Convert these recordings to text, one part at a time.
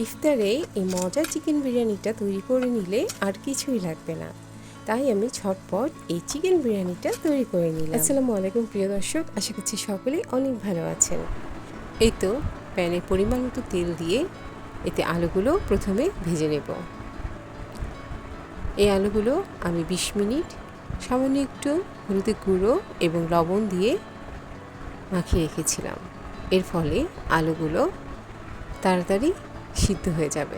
ইফতারে এই মজার চিকেন বিরিয়ানিটা তৈরি করে নিলে আর কিছুই লাগবে না। তাই আমি ঝটপট এই চিকেন বিরিয়ানিটা তৈরি করে নিলাম। আসসালামু আলাইকুম প্রিয় দর্শক আশা করছি সকলেই অনেক ভালো আছেন। এই তো প্যানে পরিমাণ মতো তেল দিয়ে এতে আলুগুলো প্রথমে ভেজে নেব। এই আলুগুলো আমি বিশ মিনিট সামান্য একটু হলুদের গুঁড়ো এবং লবণ দিয়ে মাখিয়ে রেখেছিলাম। এর ফলে আলুগুলো তাড়াতাড়ি সিদ্ধ হয়ে যাবে।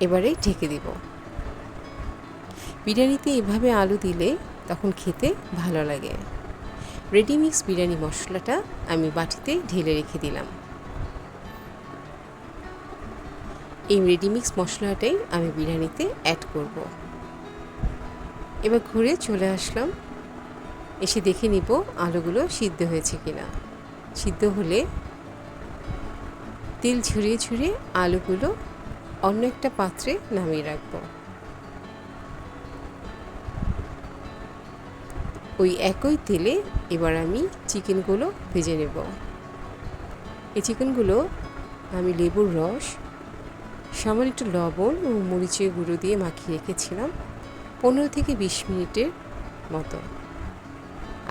এবারে ঢেকে দিব। বিরিয়ানিতে এভাবে আলু দিলে তখন খেতে ভালো লাগে। রেডিমিক্স বিরিয়ানি মশলাটা আমি বাটিতে ঢেলে রেখে দিলাম। এই রেডিমিক্স মশলাটাই আমি বিরিয়ানিতে অ্যাড করব। এবার ঘুরে চলে আসলাম। এসে দেখে নিব আলুগুলো সিদ্ধ হয়েছে কিনা। সিদ্ধ হলে তেল ঝরিয়ে ঝরিয়ে আলুগুলো অন্য একটা পাত্রে নামিয়ে রাখব। ওই একই তেলে এবার আমি চিকেনগুলো ভেজে নেব। এই চিকেনগুলো আমি লেবুর রস, সামান্য একটু লবণ ও মরিচের গুঁড়ো দিয়ে মাখিয়ে রেখেছিলাম পনেরো থেকে বিশ মিনিটের মতো।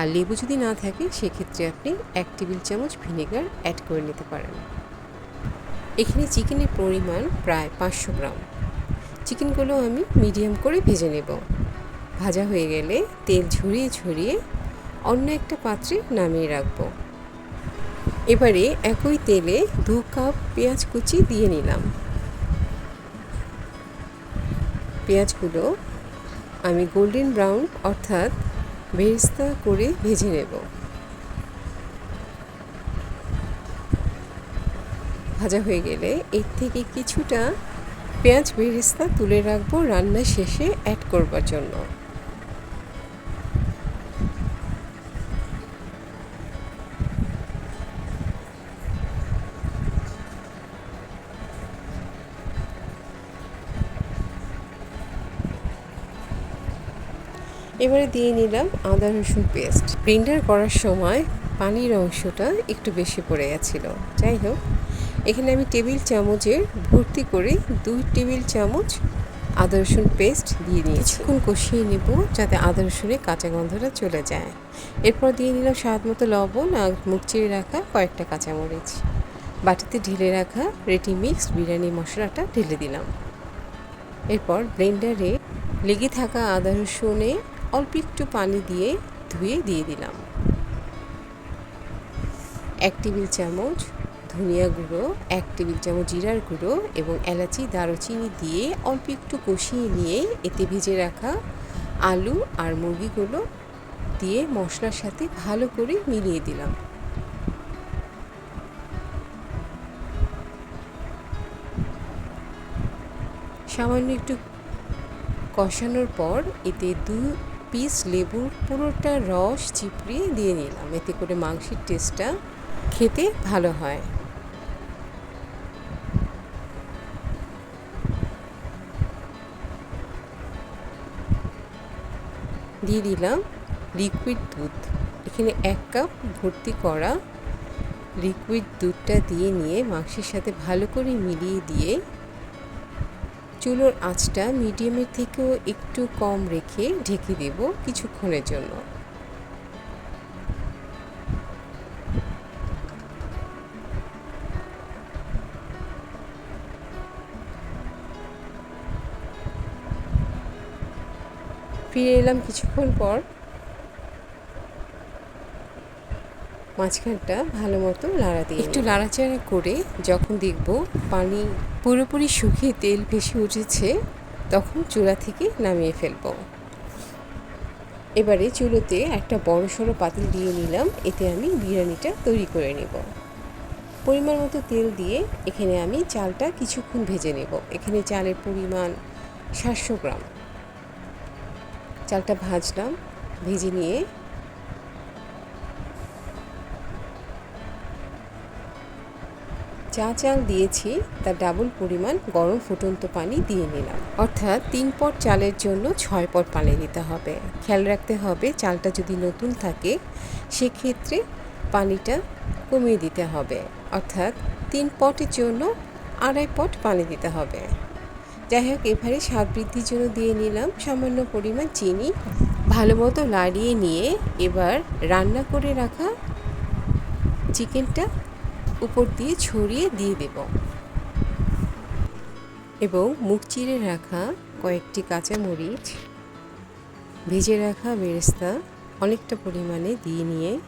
আর লেবু যদি না থাকে, সেক্ষেত্রে আপনি এক টেবিল চামচ ভিনেগার অ্যাড করে নিতে পারেন। এখানে চিকেনের পরিমাণ প্রায় পাঁচশো গ্রাম। চিকেনগুলো আমি মিডিয়াম করে ভেজে নেব। ভাজা হয়ে গেলে তেল ঝরিয়ে ঝরিয়ে অন্য একটা পাত্রে নামিয়ে রাখব। এবারে একই তেলে দু কাপ পেঁয়াজ কুচি দিয়ে নিলাম। পেঁয়াজগুলো আমি গোল্ডেন ব্রাউন অর্থাৎ বেরেস্তা করে ভেজে নেব। ভাজা হয়ে গেলে এর থেকে কিছুটা পেঁয়াজ বেরেস্তা তুলে রাখব রান্না শেষে অ্যাড করবার জন্য। এবারে দিয়ে নিলাম আদা রসুন পেস্ট। ব্লেন্ডার করার সময় পানির অংশটা একটু বেশি পড়ে গেছিল। যাই হোক, এখানে আমি টেবিল চামচের ভর্তি করে দুই টেবিল চামচ আদা রসুন পেস্ট দিয়ে নিয়েছি। কিছুক্ষণ কষিয়ে নেব যাতে আদা রসুনের কাঁচা গন্ধটা চলে যায়। এরপর দিয়ে নিলাম স্বাদ মতো লবণ আর মুখ চিড়ে রাখা কয়েকটা কাঁচামরিচ। বাটিতে ঢেলে রাখা রেডি মিক্সড বিরিয়ানি মশলাটা ঢেলে দিলাম। এরপর ব্লেন্ডারে লেগে থাকা আদা রসুনে অল্প একটু পানি দিয়ে ধুয়ে দিয়ে দিলাম। এক টেবিল চামচ ধনিয়া গুঁড়ো, এক টেবিল চামচ জিরার গুঁড়ো এবং এলাচি, দারুচিনি দিয়ে অল্প একটু কষিয়ে নিয়ে এতে ভেজে রাখা আলু আর মুরগিগুলো দিয়ে মশলার সাথে ভালো করে মিলিয়ে দিলাম। সামান্য একটু কষানোর পর এতে দু পিস লেবুর পুরোটা রস চিপড়িয়ে দিয়ে নিলাম। এতে করে মাংসের টেস্টটা খেতে ভালো হয়। দিয়ে দিলাম লিকুইড দুধ। এখানে এক কাপ ভর্তি করা লিকুইড দুধটা দিয়ে নিয়ে মাংসের সাথে ভালো করে মিলিয়ে দিয়ে চুলোর আঁচটা মিডিয়ামের থেকেও একটু কম রেখে ঢেকে দেব কিছুক্ষণের জন্য। ফিরে এলাম কিছুক্ষণ পর। মাঝখানটা ভালো মতো লাড়া দিয়ে একটু লাড়াচাড়া করে যখন দেখব পানি পুরোপুরি শুকিয়ে তেল ভেসে উঠেছে তখন চুলা থেকে নামিয়ে ফেলব। এবারে চুলোতে একটা বড় সড়ো পাতিল দিয়ে নিলাম এতে আমি বিরিয়ানিটা তৈরি করে নেব। পরিমাণ মতো তেল দিয়ে এখানে আমি চালটা কিছুক্ষণ ভেজে নেব। এখানে চালের পরিমাণ সাতশো গ্রাম। চালটা ভাজলাম ভেজে নিয়ে চা চাল দিয়েছি, তার ডাবল পরিমাণ গরম ফুটন্ত পানি দিয়ে নিলাম। অর্থাৎ তিন পট চালের জন্য ছয় পট পানি দিতে হবে। খেয়াল রাখতে হবে, চালটা যদি নতুন থাকে, সেক্ষেত্রে পানিটা কমিয়ে দিতে হবে। অর্থাৎ তিন পটের জন্য আড়াই পট পানি দিতে হবে। যাই হোক, এবারে স্বাদ বৃদ্ধির জন্য দিয়ে নিলাম সামান্য পরিমাণ চিনি। ভালো মতো লাড়িয়ে নিয়ে এবার রান্না করে রাখা চিকেনটা উপর দিয়ে ছড়িয়ে দিয়ে দেব। এবং মুখ চিরে রাখা কয়েকটি কাঁচা মরিচ ভেজে রাখা বেরেস্তা অনেকটা পরিমাণে দিয়ে নিয়ে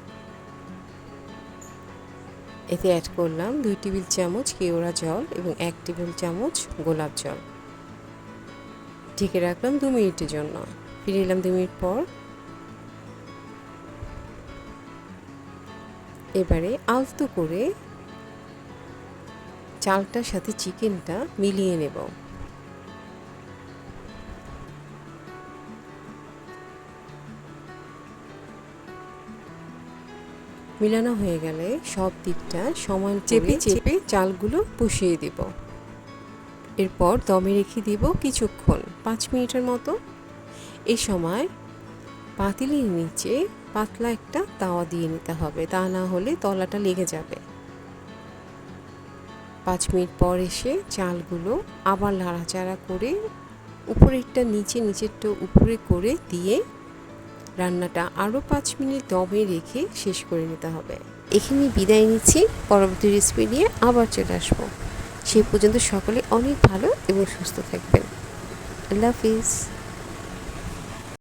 এতে অ্যাড করলাম দুই টেবিল চামচ কেওড়া জল এবং এক টেবিল চামচ গোলাপ জল। ঢেকে রাখলাম দু মিনিটের জন্য। ফিরে এলাম দু মিনিট পর। এবারে আলতো করে চালটার সাথে চিকেনটা মিলিয়ে নেব। মিলানো হয়ে গেলে সব দিকটা সমান চেপে চেপে। চালগুলো বসিয়ে দেব। এরপর দমে রেখে দিব কিছুক্ষণ পাঁচ মিনিটের মতো। এই সময় পাতিলির নিচে পাতলা একটা তাওয়া দিয়ে নিতে হবে তা না হলে তলাটা লেগে যাবে। পাঁচ মিনিট পর এসে চালগুলো আবার নাড়াচাড়া করে উপরেরটা নিচে, নিচেরটা উপরে করে দিয়ে রান্নাটা আরও পাঁচ মিনিট দমে রেখে শেষ করে নিতে হবে। এখানে বিদায় নিচ্ছি। পরবর্তী রেসিপি নিয়ে আবার চলে আসব। সেই পর্যন্ত সকলে অনেক ভালো এবং সুস্থ থাকবেন। আল্লাহ হাফিজ।